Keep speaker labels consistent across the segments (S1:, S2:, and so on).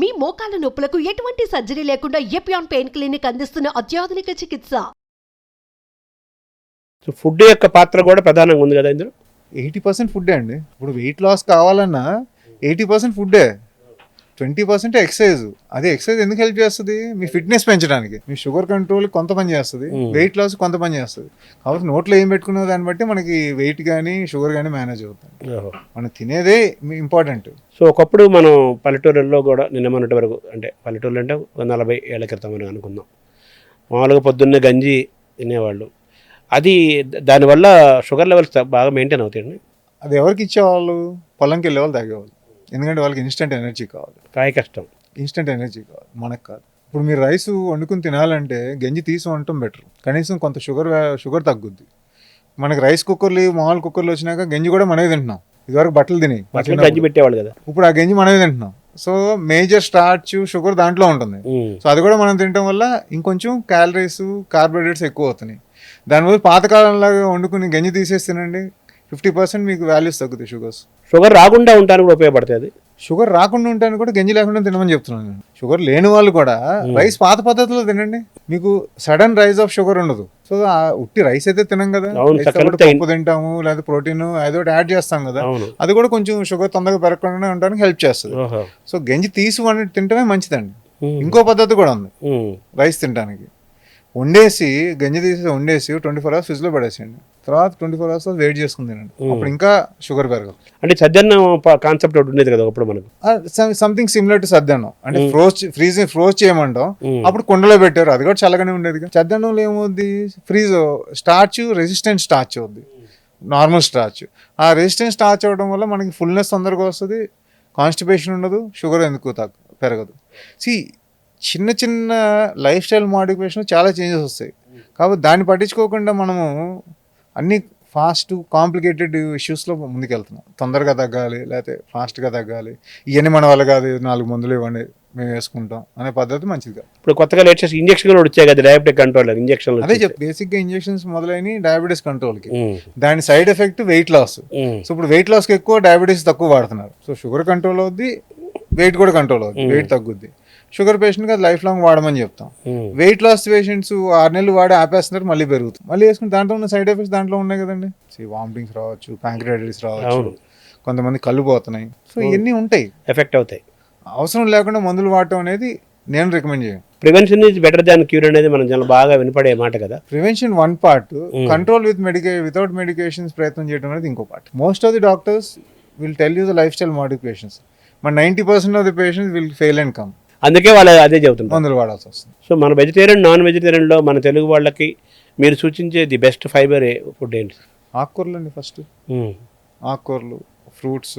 S1: మీ మోకాల నొప్పులకు ఎటువంటి సర్జరీ లేకుండా ఎపియాన్ పెయిన్ క్లినిక్ అందిస్తున్న అత్యాధునిక చికిత్స?
S2: సో ఫుడ్ యొక్క పాత్ర కూడా ప్రధానంగా ఉంది కదా ఇందులో?
S3: ఎయిటీ పర్సెంట్ ఫుడ్డే అండి. ఇప్పుడు వెయిట్ లాస్ కావాలన్నా ఎయిటీ పర్సెంట్ ఫుడ్డే. ట్వంటీ పర్సెంట్ ఎక్సర్సైజ్ అదే ఎక్సర్సైజ్ ఎందుకు హెల్ప్ చేస్తుంది? మీ ఫిట్నెస్ పెంచడానికి. మీ షుగర్ కంట్రోల్ కొంత పని చేస్తుంది. వెయిట్ లాస్ కొంత పని చేస్తుంది. కాబట్టి నోట్లో ఏం పెట్టుకున్న దాన్ని బట్టి మనకి వెయిట్ కానీ షుగర్ కానీ మేనేజ్ అవుతుంది. మనం తినేదే ఇంపార్టెంట్.
S2: సో ఒకప్పుడు మనం పల్లెటూరుల్లో కూడా నిన్న మొన్నటి వరకు అంటే పల్లెటూరులు అంటే ఒక నలభై ఏళ్ళ క్రితం అని అనుకుందాం. మామూలుగా పొద్దున్నే గంజి తినేవాళ్ళు. అది దానివల్ల షుగర్ లెవెల్స్ బాగా మెయింటైన్ అవుతాయండి.
S3: అది ఎవరికి ఇచ్చేవాళ్ళు? పొలంకి వెళ్ళే వాళ్ళు తాగేవాళ్ళు. ఎందుకంటే వాళ్ళకి ఇన్స్టెంట్ ఎనర్జీ కావాలి.
S2: కాయ కష్టం.
S3: ఇన్స్టెంట్ ఎనర్జీ కావాలి. మనకు కాదు. ఇప్పుడు మీరు రైస్ వండుకుని తినాలంటే గంజి తీసి వండటం బెటర్ కనీసం కొంత షుగర్ షుగర్ తగ్గుద్ది. మనకి రైస్ కుక్కర్లు మామూలు కుక్కర్లు వచ్చినాక గంజి కూడా మనమే తింటున్నాం. ఇదివరకు బట్టలు తిని
S2: బట్టలు గంజి పెట్టేవాళ్ళు కదా.
S3: ఇప్పుడు ఆ గంజి మనమే తింటున్నాం. సో మేజర్ స్టార్చ్ షుగర్ దాంట్లో ఉంటుంది. సో అది కూడా మనం తినడం వల్ల ఇంకొంచెం క్యాలరీస్ కార్బోహైడ్రేట్స్ ఎక్కువ అవుతున్నాయి. దానివల్ల పాతకాలంలాగా వండుకుని గంజి తీసేసి తినండి. ఫిఫ్టీ పర్సెంట్ మీకు వాల్యూస్ తగ్గుతాయి షుగర్స్.
S2: షుగర్ రాకుండా ఉండడానికి కూడా ఉపయోగపడుతుంది
S3: షుగర్ రాకుండా ఉంటాను కూడా గంజి లేకుండా తినమని చెప్తున్నాను నేను. షుగర్ లేని వాళ్ళు కూడా రైస్ పాత పద్ధతిలో తినండి. మీకు సడన్ రైజ్ ఆఫ్ షుగర్ ఉండదు. సో ఆ ఉట్టి రైస్ అయితే తినం కదా. పప్పు తింటాము లేదా ప్రోటీన్ ఏదో ఒకటి యాడ్ చేస్తాం కదా. అది కూడా కొంచెం షుగర్ తొందరగా పెరగకుండా ఉండడానికి హెల్ప్ చేస్తుంది. సో గంజి తీసి వండి తింటమే మంచిదండి. ఇంకో పద్ధతి కూడా ఉంది. రైస్ తినడానికి వండేసి గంజి తీసి వండేసి ట్వంటీ ఫోర్ అవర్స్ ఫ్రిడ్జ్లో పడేసేయండి తర్వాత ట్వంటీ ఫోర్ అవర్స్ వెయిట్ చేసుకుని తినండి అప్పుడు ఇంకా షుగర్ పెరగదు.
S2: అంటే సజ్జన్నం కాన్సెప్ట్ ఒకటి ఉండేది కదా ఒకప్పుడు మనకు.
S3: సంథింగ్ సిమిలర్ టు సద్దన్నం అంటే ఫ్రోజ్ ఫ్రీజ్ ఫ్రోజ్ చేయమంటాం. అప్పుడు కుండలో పెట్టారు. అది కూడా చల్లగానే ఉండేది సద్దన్నంలో ఏమవుద్ది? ఫ్రీజ్ స్టార్చ్ రెసిస్టెంట్ స్టార్చ్ అవుద్ది. Normal starch. ఆ రెసిస్టెంట్ స్టార్చ్ అవ్వడం వల్ల మనకి ఫుల్నెస్ తొందరగా వస్తుంది. కాన్స్టిపేషన్ ఉండదు. షుగర్ ఎందుకు తగ్గ పెరగదు. సి చిన్న చిన్న లైఫ్ స్టైల్ మోడిఫికేషన్ చాలా చేంజెస్ వస్తాయి. కాబట్టి దాన్ని పట్టించుకోకుండా మనము అన్ని ఫాస్ట్ కాంప్లికేటెడ్ ఇష్యూస్లో ముందుకెళ్తున్నాం. తొందరగా తగ్గాలి లేకపోతే ఫాస్ట్గా తగ్గాలి. ఇవన్నీ మన వల్ల కాదు నాలుగు మందులు ఇవ్వండి మేము వేసుకుంటాం అనే పద్ధతి మంచిది కాదు.
S2: ఇప్పుడు కొత్తగా లేటెస్ట్ ఇంజక్షన్ కూడా వచ్చాయి కదా డయాబెటిక్ కంట్రోల్ ఇంజక్షన్
S3: అదే చెప్ బేసిక్గా ఇంజెక్షన్స్ మొదలైన డయాబెటీస్ కంట్రోల్కి. దాని side effect weight loss. So ఇప్పుడు వెయిట్ లాస్కి ఎక్కువ డయాబెటీస్ తక్కువ వాడుతున్నారు. సో షుగర్ కంట్రోల్ అవుద్ది వెయిట్ కూడా కంట్రోల్ అవుద్ది వెయిట్ తగ్గుద్ది. షుగర్ పేషెంట్కి అది లైఫ్ లాంగ్ వాడమని చెప్తాం. వెయిట్ లాస్ పేషెంట్స్ ఆరు నెలలు వాడి ఆపేస్తున్నారు మళ్ళీ పెరుగుతుంది మళ్ళీ వేసుకుని దాంట్లో ఉన్న సైడ్ ఎఫెక్ట్స్ దాంట్లో ఉన్నాయి కదండి. వామిటింగ్స్ రావచ్చు ప్యాంక్రియాటిస్ రావచ్చు. కొంతమంది కళ్ళు పోతున్నాయి. సో ఇవన్నీ ఉంటాయి.
S2: ఎఫెక్ట్ అవుతాయి.
S3: అవసరం లేకుండా మందులు వాడటం అనేది నేను రికమెండ్ చేయను.
S2: Prevention is better than cure అనేది మనం చాలా బాగా వినపడే మాట కదా.
S3: Prevention one part control with medic without medications ప్రయత్నం చేయడం అనేది ఇంకో part. Most of the doctors will tell you the lifestyle modifications. మన ninety percent of the patients will fail and come.
S2: అందుకే వాళ్ళు అదే చెబుతుంటారు.
S3: మందులు వాడాల్సి వస్తుంది.
S2: సో మన వెజిటేరియన్ నాన్ వెజిటేరియన్లో మన తెలుగు వాళ్ళకి మీరు సూచించే ది బెస్ట్ ఫైబర్ ఫుడ్ ఏంటి?
S3: ఆకుకూరలు అండి ఫస్ట్. ఆకుకూరలు ఫ్రూట్స్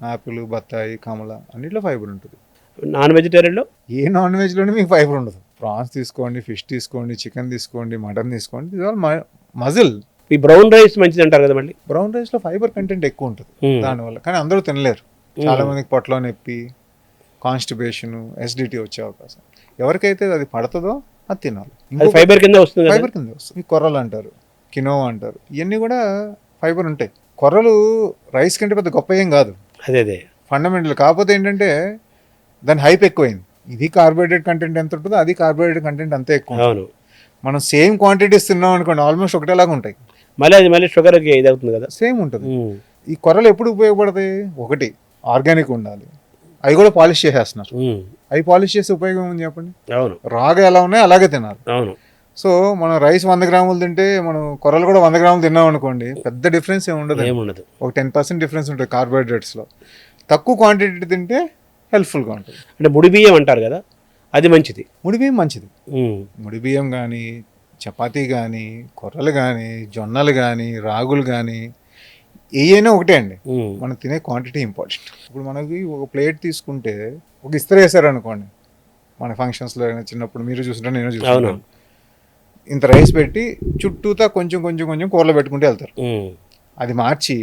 S3: యాపిల్ బత్తాయి కమల అన్నిట్లో ఫైబర్ ఉంటుంది.
S2: నాన్ వెజిటేరియన్లో
S3: ఏ నాన్ వెజ్లోనే మీకు ఫైబర్ ఉండదు. ప్రాన్స్ తీసుకోండి ఫిష్ తీసుకోండి చికెన్ తీసుకోండి మటన్ తీసుకోండి ఇది ఆల్ మజిల్.
S2: ఈ బ్రౌన్ రైస్ మంచిది అంటారు కదా మళ్ళీ?
S3: బ్రౌన్ రైస్లో ఫైబర్ కంటెంట్ ఎక్కువ ఉంటుంది. దానివల్ల కానీ అందరూ తినలేరు. చాలా మందికి పొట్టలో నొప్పి కాన్స్టిపేషన్ ఎస్డిటీ వచ్చే అవకాశం. ఎవరికైతే అది పడుతుందో అది తినాలి.
S2: ఫైబర్ కింద వస్తుంది కదా?
S3: ఫైబర్ కింద వస్తుంది. ఈ కొర్రలు అంటారు కినో అంటారు ఇవన్నీ కూడా ఫైబర్ ఉంటాయి. కొర్రలు రైస్ కంటే పెద్ద గొప్ప ఏం కాదు.
S2: అదే అదే.
S3: ఫండమెంటల్. కాకపోతే ఏంటంటే దాని హైప్ ఎక్కువైంది. ఇది కార్బోహైడ్రేట్ కంటెంట్ ఎంత ఉంటుందో అది కార్బోహైడ్రేట్ కంటెంట్ అంతే ఎక్కువ మనం సేమ్ క్వాంటిటీస్ తిన్నాం అనుకోండి ఆల్మోస్ట్ ఒకటేలాగా ఉంటాయి.
S2: మళ్ళీ అది మళ్ళీ షుగర్కి ఇది అవుతుంది కదా?
S3: సేమ్ ఉంటుంది. ఈ కొర్రలు ఎప్పుడు ఉపయోగపడతాయి? ఒకటి ఆర్గానిక్ ఉండాలి. అవి కూడా పాలిష్ చేసేస్తున్నారు. అవి పాలిష్ చేసే ఉపయోగం ఉంది చెప్పండి?
S2: అవును.
S3: రాగా ఎలా ఉన్నాయో అలాగే తినాలి.
S2: అవును.
S3: సో మనం రైస్ వంద గ్రాములు తింటే మనం కొర్రలు కూడా వంద గ్రాములు తిన్నాం అనుకోండి పెద్ద డిఫరెన్స్ ఏమి ఉండదు.
S2: ఏముండదు.
S3: ఒక టెన్ పర్సెంట్ డిఫరెన్స్ ఉంటుంది కార్బోహైడ్రేట్స్లో. తక్కువ క్వాంటిటీ తింటే హెల్ప్ఫుల్గా ఉంటుంది.
S2: అంటే ముడి బియ్యం అంటారు కదా అది మంచిది.
S3: ముడి బియ్యం మంచిది. ముడి బియ్యం కానీ చపాతీ కానీ కొర్రలు కానీ జొన్నలు కానీ రాగులు కానీ ఏయైనా ఒకటే అండి. మనం తినే క్వాంటిటీ ఇంపార్టెంట్ ఇప్పుడు మనకి ఒక ప్లేట్ తీసుకుంటే ఒక ఇస్త్రీ వేసారు అనుకోండి మన ఫంక్షన్స్లో చిన్నప్పుడు మీరు చూసుంటారు నేను. చూసుకుంటాను ఇంత రైస్ పెట్టి చుట్టూతా కొంచెం కొంచెం కొంచెం కూరలో పెట్టుకుంటూ వెళ్తారు. అది మార్చి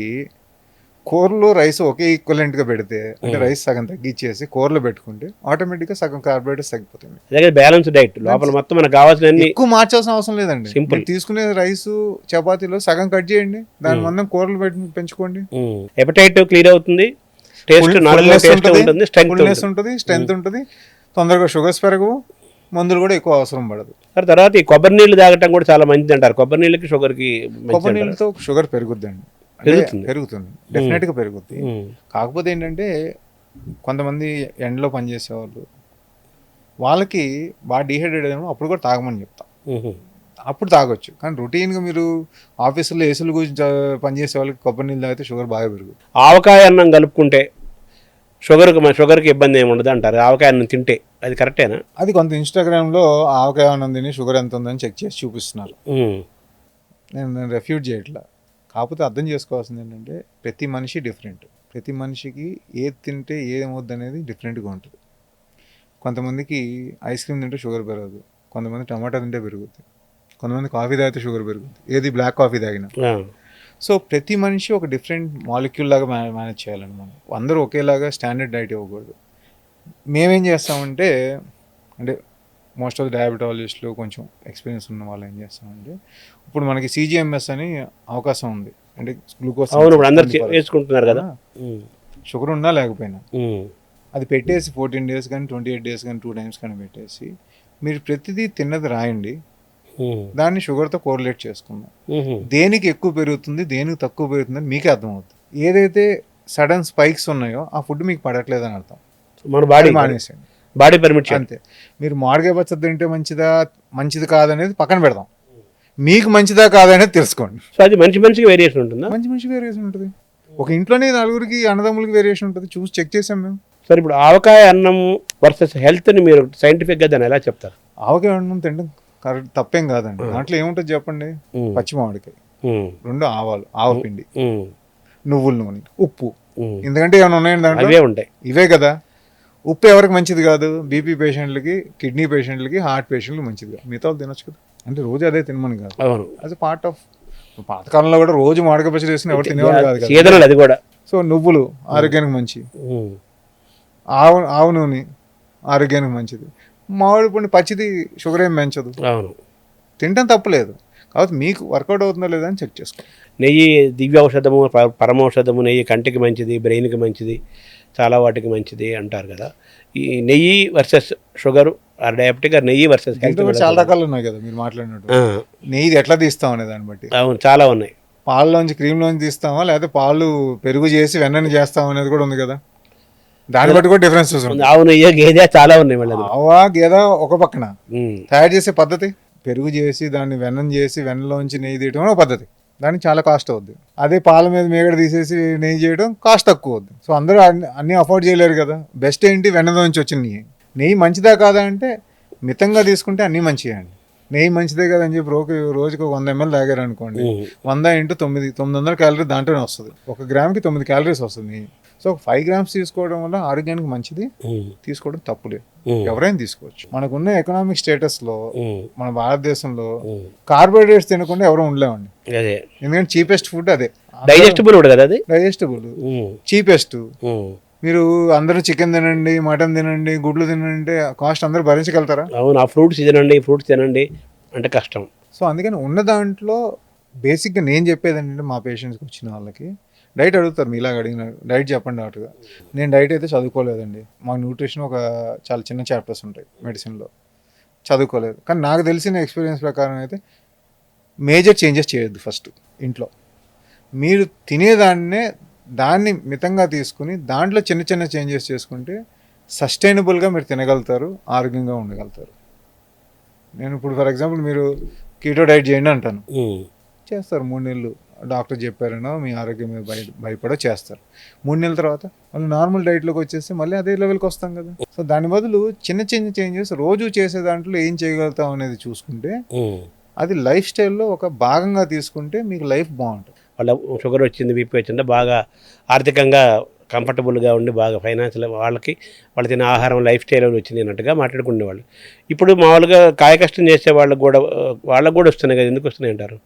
S3: కూరలో రైస్ ఒకే ఈక్వలెంట్గా పెడితే అంటే రైస్ సగం తగ్గించేసి కూరలో పెట్టుకుంటే ఆటోమేటిక్గా సగం కార్బోహైడ్రేట్స్ తగ్గిపోతుంది
S2: అదే బ్యాలెన్స్ డైట్ లోపల మొత్తం మనకు కావాల్సిన
S3: ఎక్కువ మార్చాల్సిన అవసరం లేదండి. మీరు తీసుకునే రైస్ చపాతీలో సగం కట్ చేయండి. దాని మందం కూరలు పెట్టి పెంచుకోండి.
S2: హెపటైట్ క్లియర్ అవుతుంది. Taste
S3: ఉంటుంది,
S2: ఉంటుంది,
S3: fullness
S2: ఉంటుంది.
S3: ఉంటుంది. స్ట్రెంత్ ఉంటుంది. తొందరగా షుగర్స్ పెరగవు. మందులు కూడా ఎక్కువ అవసరం పడదు.
S2: తర్వాత ఈ కొబ్బరి నీళ్ళు తాగటం కూడా చాలా మంచిది అంటారు. కొబ్బరి నీళ్ళకి షుగర్కి
S3: కొబ్బరి నీళ్ళతో షుగర్ పెరుగుద్దండి.
S2: పెరుగుతుంది.
S3: పెరుగుతుంది. డెఫినెట్గా పెరుగుద్ది.
S2: ఉమ్.
S3: కాకపోతే ఏంటంటే కొంతమంది ఎండలో పనిచేసేవాళ్ళు వాళ్ళకి బాగా డిహైడ్రేట్ అయినప్పుడు అప్పుడు కూడా తాగమని చెప్తాం. అప్పుడు తాగొచ్చు. కానీ రొటీన్గా మీరు ఆఫీసులో ఏసుల గురించి పనిచేసే వాళ్ళకి కొబ్బరి నీళ్ళు తాగితే షుగర్ బాగా పెరుగుతుంది
S2: ఆవకాయ అన్నం కలుపుకుంటే షుగర్కి షుగర్కి ఇబ్బంది ఏమి ఉండదు అంటారు. ఆవకాయ అన్నం తింటే అది కరెక్టేనా?
S3: అది కొంత ఇన్స్టాగ్రామ్లో ఆవకాయ అన్నం తిని షుగర్ ఎంత ఉందని చెక్ చేసి చూపిస్తున్నారు. నేను రెఫ్యూజ్ చేయట్లా. కాకపోతే అర్థం చేసుకోవాల్సింది ఏంటంటే ప్రతి మనిషి డిఫరెంట్ ప్రతి మనిషికి ఏది తింటే ఏమవుద్ది అనేది డిఫరెంట్గా ఉంటుంది. కొంతమందికి ఐస్ క్రీమ్ తింటే షుగర్ పెరగదు. కొంతమంది టమాటా తింటే పెరుగుద్ది. కొంతమంది కాఫీ తాగితే షుగర్ పెరుగుద్ది. ఏది బ్లాక్ కాఫీ తాగినా. సో ప్రతి మనిషి ఒక డిఫరెంట్ మాలిక్యూల్ లాగా మేనే మేనేజ్ చేయాలండి మనం అందరూ ఒకేలాగా స్టాండర్డ్ డైట్ ఇవ్వకూడదు. మేమేం చేస్తామంటే అంటే మోస్ట్ ఆఫ్ డయాబెటాలజిస్టులు కొంచెం ఎక్స్పీరియన్స్ ఉన్న వాళ్ళు ఏం చేస్తామంటే ఇప్పుడు మనకి సీజీఎంఎస్ అని అవకాశం ఉంది. అంటే గ్లూకోజ్
S2: వేసుకుంటున్నారు కదా.
S3: షుగర్ ఉన్నా లేకపోయినా. అది పెట్టేసి ఫోర్టీన్ డేస్ కానీ ట్వంటీ ఎయిట్ డేస్ కానీ టూ టైమ్స్ కానీ పెట్టేసి మీరు ప్రతిదీ తిన్నది రాయండి. దాన్ని షుగర్తో కోరిలేట్ చేసుకుందాం. దేనికి ఎక్కువ పెరుగుతుంది దేనికి తక్కువ పెరుగుతుంది మీకే అర్థమవుతుంది. ఏదైతే సడన్ స్పైక్స్ ఉన్నాయో ఆ ఫుడ్ మీకు పడట్లేదు అని అర్థం.
S2: మన బాడీ
S3: అది మానేసేయండి.
S2: బాడీ పర్మిట్
S3: అంతే. మీరు మామిడికాయ పచ్చడి తింటే మంచిదా మంచిది కాదనేది పక్కన పెడదాం. మీకు మంచిదా కాదనేది తెలుసుకోండి.
S2: సో అది మంచి మనిషికి వేరియేషన్ ఉంటుందా?
S3: మంచి మంచి వేరియేషన్ ఉంటుంది. ఒక ఇంట్లోనే నలుగురికి అన్నదమ్ములకి వేరియేషన్ ఉంటుంది. చూసి చెక్ చేసాం మేము.
S2: సరే ఇప్పుడు ఆవకాయ అన్నం వర్సెస్ హెల్త్ని మీరు సైంటిఫిక్గా దాన్ని ఎలా చెప్తారు?
S3: ఆవకాయ అన్నం తినడం కరెక్ట్ తప్పేం కాదండి. దాంట్లో ఏముంటుంది చెప్పండి. పచ్చి మామిడికాయ. రెండు ఆవాలు ఆవపిండి
S2: ఉమ్.
S3: నువ్వుల నూనె ఉప్పు. ఎందుకంటే ఏమైనా ఉన్నాయండి దాంట్లో?
S2: అవే ఉంటాయి.
S3: ఇవే కదా. ఉప్పు ఎవరికి మంచిది కాదు? బీపీ పేషెంట్లకి కిడ్నీ పేషెంట్లకి హార్ట్ పేషెంట్లకి మంచిది కాదు. మిగతా తినొచ్చు కదా. అంటే రోజు అదే తినమని కాదు.
S2: అవును.
S3: అది పార్ట్ ఆఫ్ పాతకాలంలో కూడా రోజు మామిడికాయ పచ్చడి వేసిన ఎవరు తినేవాళ్ళు కాదు
S2: అది కూడా.
S3: సో నువ్వులు ఆరోగ్యానికి మంచి. ఆవు ఆవు నూనె ఆరోగ్యానికి మంచిది. మామిడి పండు పచ్చిది షుగర్ ఏం పెంచదు.
S2: అవును.
S3: తినడం తప్పలేదు. కాబట్టి మీకు వర్కౌట్ అవుతుందో లేదా అని చెక్ చేసుకో.
S2: నెయ్యి దివ్య ఔషధము పరమౌషధము నెయ్యి కంటికి మంచిది బ్రెయిన్కి మంచిది. చాలా వాటికి మంచిది అంటారు కదా. ఈ నెయ్యి versus sugar or diabetic or నెయ్యి వర్సెస్
S3: చాలా రకాలు ఉన్నాయి కదా మీరు మాట్లాడినట్టు. నెయ్యి ఎట్లా తీస్తాం అనే దాన్ని బట్టి?
S2: అవును చాలా ఉన్నాయి.
S3: పాలలోంచి క్రీమ్లోంచి తీస్తామా? లేకపోతే పాలు పెరుగు చేసి వెన్నని చేస్తాం అనేది కూడా ఉంది కదా. దాన్ని బట్టి కూడా డిఫరెన్సెస్ ఉంది.
S2: ఆవు నెయ్యి గేదె చాలా ఉన్నాయి మళ్ళీ.
S3: ఆవా గేద ఒక పక్కన. తయారు చేసే పద్ధతి? పెరుగు చేసి దాన్ని వెన్నం చేసి వెన్నలోంచి నెయ్యి తీయడం ఒక పద్ధతి. దానికి చాలా కాస్ట్ అవుద్ది. అదే పాల మీద మేగడ తీసేసి నెయ్యి చేయడం కాస్ట్ తక్కువ అవుద్ది. సో అందరూ అన్ని అన్నీ అఫోర్డ్ చేయలేరు కదా. బెస్ట్ ఏంటి? వెన్నలోంచి వచ్చిన నెయ్యి. నెయ్యి మంచిదా కాదా అంటే మితంగా తీసుకుంటే అన్నీ మంచిగా అండి. నెయ్యి మంచిదే కదా అని చెప్పి రోజు రోజుకి ఒక వంద ఎంఎల్ తాగారు అనుకోండి. వంద ఇంటూ తొమ్మిది తొమ్మిది వందల క్యాలరీ దాంట్లోనే వస్తుంది. ఒక గ్రామ్కి తొమ్మిది క్యాలరీస్ వస్తుంది నెయ్యి. సో ఫైవ్ గ్రామ్స్ తీసుకోవడం వల్ల ఆరోగ్యానికి మంచిది. తీసుకోవడం తప్పులేదు. ఎవరైనా తీసుకోవచ్చు. మనకున్న ఎకనామిక్
S2: స్టేటస్లో.
S3: మన భారతదేశంలో. కార్బోహైడ్రేట్స్ తినకుండా ఎవరు ఉండలేమండి.
S2: అదే.
S3: ఎందుకంటే చీపెస్ట్ ఫుడ్ అదే.
S2: డైజెస్టిబుల్ కూడా కదా అది?
S3: డైజెస్టబుల్. చీపెస్ట్. మీరు అందరూ చికెన్ తినండి మటన్ తినండి గుడ్లు తినండి కాస్ట్ అందరూ భరించగలుగుతారా?
S2: అవును ఆ ఫ్రూట్స్ తినండి ఫ్రూట్స్ తినండి అంటే కష్టం.
S3: సో అందుకని ఉన్న దాంట్లో బేసిక్గా నేను చెప్పేది ఏంటంటే మా పేషెంట్స్కి వచ్చిన వాళ్ళకి డైట్ అడుగుతారు మీలాగా అడిగిన డైట్ చెప్పండి డాక్టర్గా నేను డైట్ అయితే చదువుకోలేదండి. మా న్యూట్రిషన్ ఒక చాలా చిన్న చాప్టర్స్ ఉంటాయి మెడిసిన్లో. చదువుకోలేదు. కానీ నాకు తెలిసిన ఎక్స్పీరియన్స్ ప్రకారం అయితే మేజర్ చేంజెస్ చేయొద్దు ఫస్ట్ ఇంట్లో. మీరు తినేదాన్నే దాన్ని మితంగా తీసుకుని దాంట్లో చిన్న చిన్న చేంజెస్ చేసుకుంటే సస్టైనబుల్గా మీరు తినగలుగుతారు ఆరోగ్యంగా ఉండగలుగుతారు. నేను ఇప్పుడు ఫర్ ఎగ్జాంపుల్ మీరు కీటో డైట్ చేయండి అంటాను. చేస్తారు మూడు నెలలు. డాక్టర్ చెప్పారనో మీ ఆరోగ్యం మీద భయ భయపడో చేస్తారు. మూడు నెలల తర్వాత మళ్ళీ నార్మల్ డైట్లోకి వచ్చేస్తే మళ్ళీ అదే లెవెల్కి వస్తాం కదా. సో దాని బదులు చిన్న చిన్న చేంజెస్ రోజు చేసే దాంట్లో ఏం చేయగలుగుతాం అనేది చూసుకుంటే. అది లైఫ్ స్టైల్లో ఒక భాగంగా తీసుకుంటే మీకు లైఫ్ బాగుంటుంది.
S2: వాళ్ళ షుగర్ వచ్చింది బీపీ వచ్చింది బాగా ఆర్థికంగా కంఫర్టబుల్గా ఉండి బాగా ఫైనాన్షియల్ వాళ్ళకి వాళ్ళు తినే ఆహారం లైఫ్ స్టైల్ వచ్చింది అన్నట్టుగా మాట్లాడుకునేవాళ్ళు ఇప్పుడు మామూలుగా కాయ కష్టం చేసే వాళ్ళకి కూడా వాళ్ళకి కూడా వస్తున్నాయి కదా ఎందుకు వస్తున్నాయి అంటారు?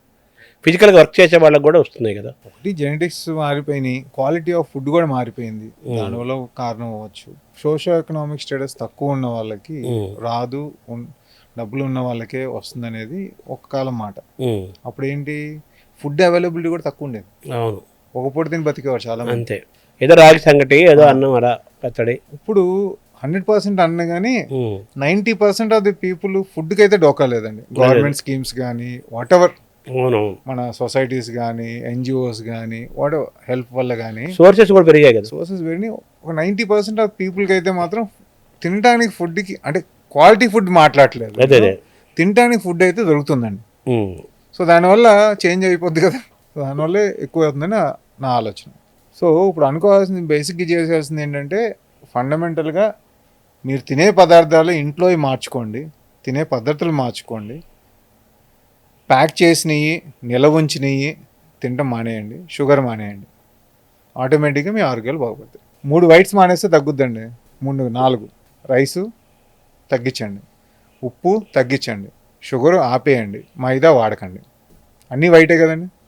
S2: ఫిజికల్గా వర్క్ చేసే వాళ్ళకి కూడా వస్తున్నాయి కదా.
S3: ఒకటి జెనెటిక్స్ మారిపోయినాయి క్వాలిటీ ఆఫ్ ఫుడ్ కూడా మారిపోయింది. దానివల్ల కారణం అవ్వచ్చు. సోషో ఎకనామిక్ స్టేటస్ తక్కువ ఉన్న వాళ్ళకి. రాదు డబ్బులు ఉన్న వాళ్ళకే వస్తుంది అనేది ఒక కాలం మాట. అప్పుడు ఏంటి ఫుడ్ అవైలబిలిటీ కూడా తక్కువ ఉండేది.
S2: అవును.
S3: ఒక పూట తిని బతికేవారు చాలా
S2: అంతే. ఏదో రాగి సంగటి ఏదో అన్నం అలా పచ్చడి.
S3: ఇప్పుడు హండ్రెడ్ పర్సెంట్ అన్న కానీ
S2: ఉమ్.
S3: Ninety percent of the people ఫుడ్కి అయితే డోకా లేదండి. గవర్నమెంట్ స్కీమ్స్ కానీ వాట్ ఎవర్ మన సొసైటీస్ కానీ ఎన్జిఓస్ కానీ వాట్ హెల్ప్ వల్ల కానీ
S2: సోర్సెస్ కూడా పెరిగాయి కదా?
S3: సోర్సెస్ పెరిగి ఒక నైంటీ పర్సెంట్ ఆఫ్ పీపుల్కి అయితే మాత్రం తినడానికి ఫుడ్కి అంటే క్వాలిటీ ఫుడ్ మాట్లాడలేదు తినడానికి ఫుడ్ అయితే దొరుకుతుందండి. సో దానివల్ల చేంజ్ అయిపోద్ది కదా. సో దానివల్లే ఎక్కువ అవుతుందని నా- ఆలోచన. సో ఇప్పుడు అనుకోవాల్సింది బేసిక్గా చేయాల్సింది ఏంటంటే ఫండమెంటల్గా మీరు తినే పదార్థాలు ఇంట్లో మార్చుకోండి తినే పద్ధతులు మార్చుకోండి. ప్యాక్ చేసినవి నిలవ ఉంచినవి తినటం మానేయండి. షుగర్ మానేయండి. ఆటోమేటిక్గా మీ ఆరోగ్యాలు బాగుపడతాయి. మూడు వైట్స్ మానేస్తే తగ్గుద్దండి. మూడు నాలుగు. రైసు తగ్గించండి. ఉప్పు తగ్గించండి. షుగర్ ఆపేయండి. మైదా వాడకండి. అన్నీ వైటే కదండి.